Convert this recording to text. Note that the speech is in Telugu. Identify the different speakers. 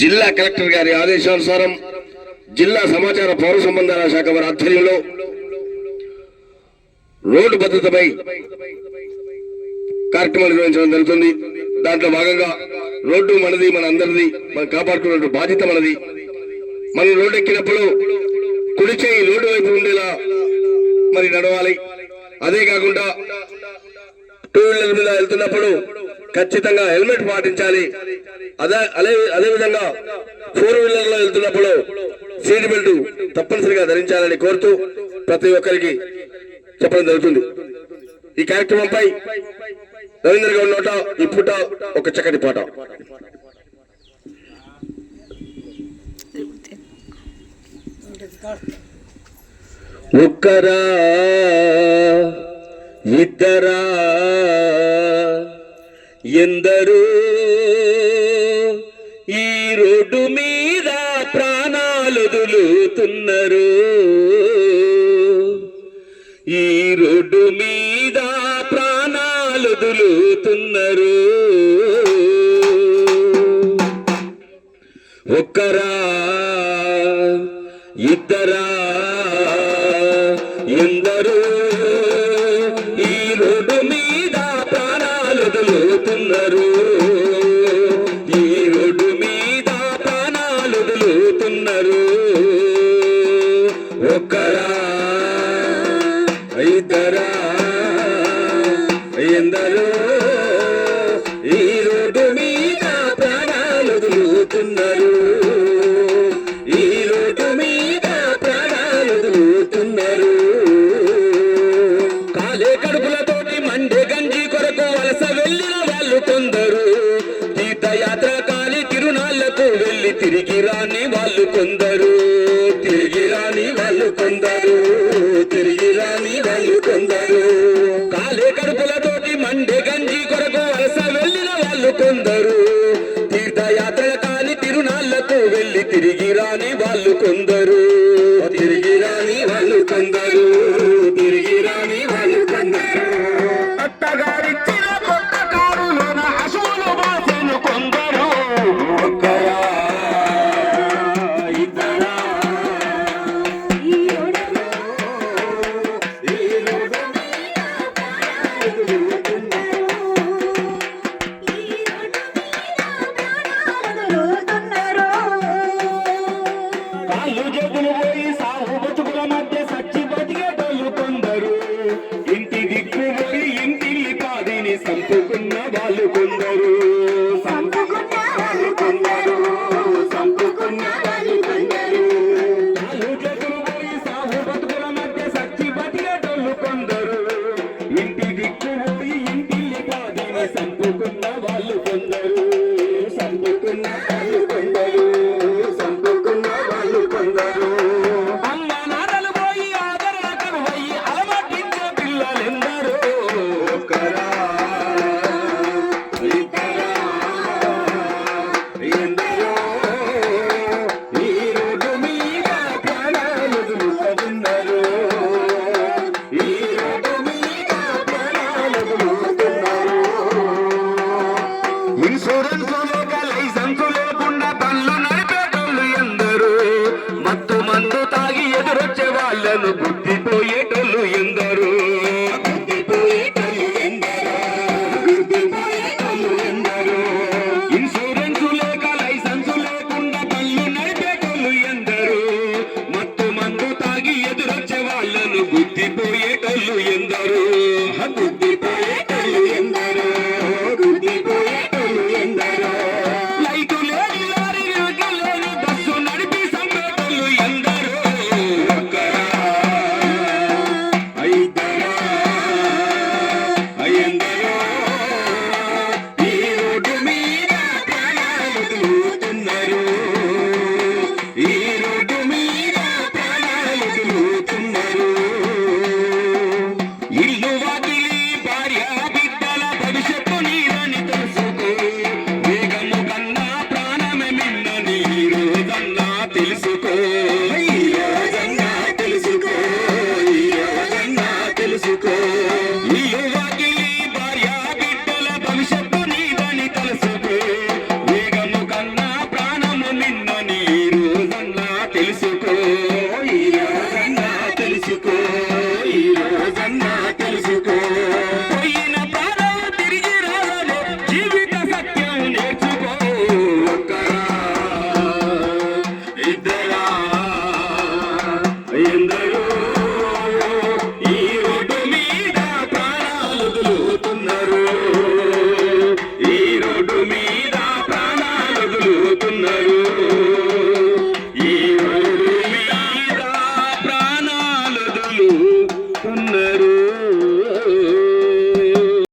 Speaker 1: జిల్లా కలెక్టర్ గారి ఆదేశానుసారం జిల్లా సమాచార పౌర సంబంధాల శాఖ వారి ఆధ్వర్యంలో రోడ్డు భద్రతపై కార్యక్రమాలు నిర్వహించడం జరుగుతుంది. దాంట్లో భాగంగా రోడ్డు మనది మన అందరిది మనం కాపాడుకున్న బాధ్యత మనది. మనం రోడ్డు ఎక్కినప్పుడు కుడి చేయి రోడ్డు వైపు ఉండేలా మరి నడవాలి. అదే కాకుండా టూ వీలర్ మీద వెళ్తున్నప్పుడు ఖచ్చితంగా హెల్మెట్ పాటించాలి. అదే అదే అదేవిధంగా ఫోర్ వీలర్లో వెళ్తున్నప్పుడు సీట్ బెల్ట్ తప్పనిసరిగా ధరించాలని కోరుతూ ప్రతి ఒక్కరికి చెప్పడం జరుగుతుంది. ఈ కార్యక్రమంపై రవీంద్ర గౌడ్ నోట ఈ పూట ఒక చక్కటి పాట. ఒక్కరా ఇద్దరా ఎందరూ ఈ రోడ్డు మీద ప్రాణాలు వదులుతున్నారు ఈ రోడ్డు మీద ప్రాణాలు వదులుతున్నారు ఒక్కరా ఇద్దరా ఇద్దరా ఎందరూ ఈ రోడ్డు మీద ప్రాణాలు వదులుతున్నారు ఈ రోడ్డు మీద ప్రాణాలు వదులుతున్నారు కాలే కడుపులతోటి మండే గంజి కొరకు వలస వెళ్ళిన వాళ్ళు కొందరు. తీర్థయాత్ర కాలి తిరునాళ్ళకు వెళ్ళి తిరిగి రాని వాళ్ళు కొందరు. వాళ్ళు కొందరు. కాలే కడుపులతోటి మండే గంజి కొరకు వలస వెళ్ళిన వాళ్ళు కొందరు. తీర్థయాత్ర కాని తిరునాళ్ళకు వెళ్ళి తిరిగి రాని వాళ్ళు కొందరు. తిరిగి రాని వాళ్ళు కొందరు. తిరిగి రాని
Speaker 2: ఈ
Speaker 3: సంపుకున్న వాళ్ళు ఇన్సూరెన్స్ లేక లైసెన్స్ లేకుండా బండ్లు నడిపేటోళ్ళు ఎందరు. మత్తు మందు తాగి ఎదురొచ్చే వాళ్ళను గుద్దిపోయేటోళ్ళు ఎందరు. ఇన్సూరెన్స్ లేక లైసెన్స్ లేకుండా బండ్లు నడిపేటోళ్ళు ఎందరు. మత్తు మందు తాగి ఎదురొచ్చే వాళ్ళను ఎందరు. తెలుసుకో
Speaker 1: ఎందరో